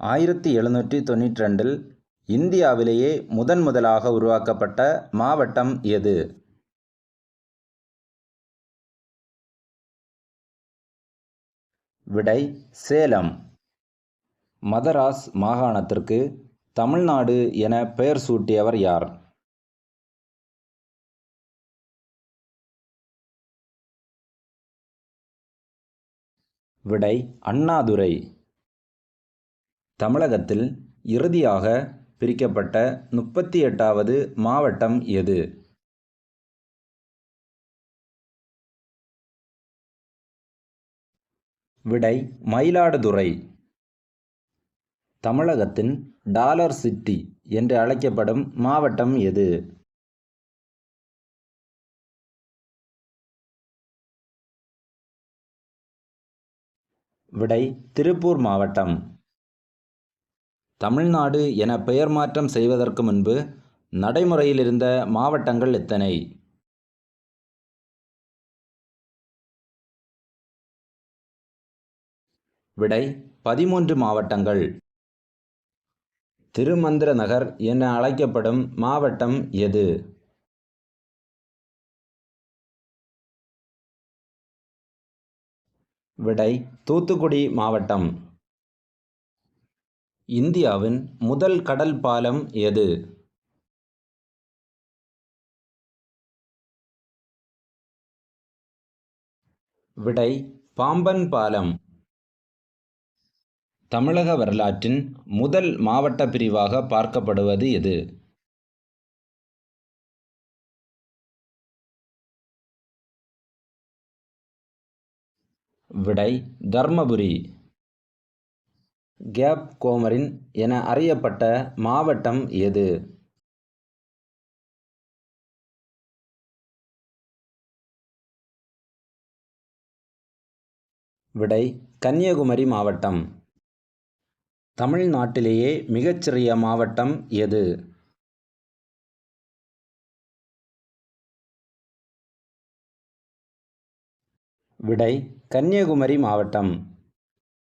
ஆயிரத்தி எழுநூற்றி தொண்ணூற்றி ரெண்டில் இந்தியாவிலேயே முதன் முதலாக உருவாக்கப்பட்ட மாவட்டம் எது? விடை சேலம். மதராஸ் மாகாணத்திற்கு தமிழ்நாடு என பெயர் சூட்டியவர் யார்? விடை அண்ணாதுரை. தமிழகத்தில் இறுதியாக பிரிக்கப்பட்ட முப்பத்தி எட்டாவது மாவட்டம் எது? விடை மயிலாடுதுறை. தமிழகத்தின் டாலர் சிட்டி என்று அழைக்கப்படும் மாவட்டம் எது? விடை திருப்பூர் மாவட்டம். தமிழ்நாடு என பெயர் மாற்றம் செய்வதற்கு முன்பு நடைமுறையில் இருந்த மாவட்டங்கள் எத்தனை? விடை பதிமூன்று மாவட்டங்கள். திருமந்திர நகர் என அழைக்கப்படும் மாவட்டம் எது? விடை தூத்துக்குடி மாவட்டம். இந்தியாவின் முதல் கடல் பாலம் எது? விடை பாம்பன் பாலம். தமிழக வரலாற்றின் முதல் மாவட்ட பிரிவாக பார்க்கப்படுவது எது? விடை தர்மபுரி. கேப் கோமரின் என அறியப்பட்ட மாவட்டம் எது? விடை கன்னியாகுமரி மாவட்டம். தமிழ்நாட்டிலேயே மிகச்சிறிய மாவட்டம் எது? விடை கன்னியாகுமரி மாவட்டம்.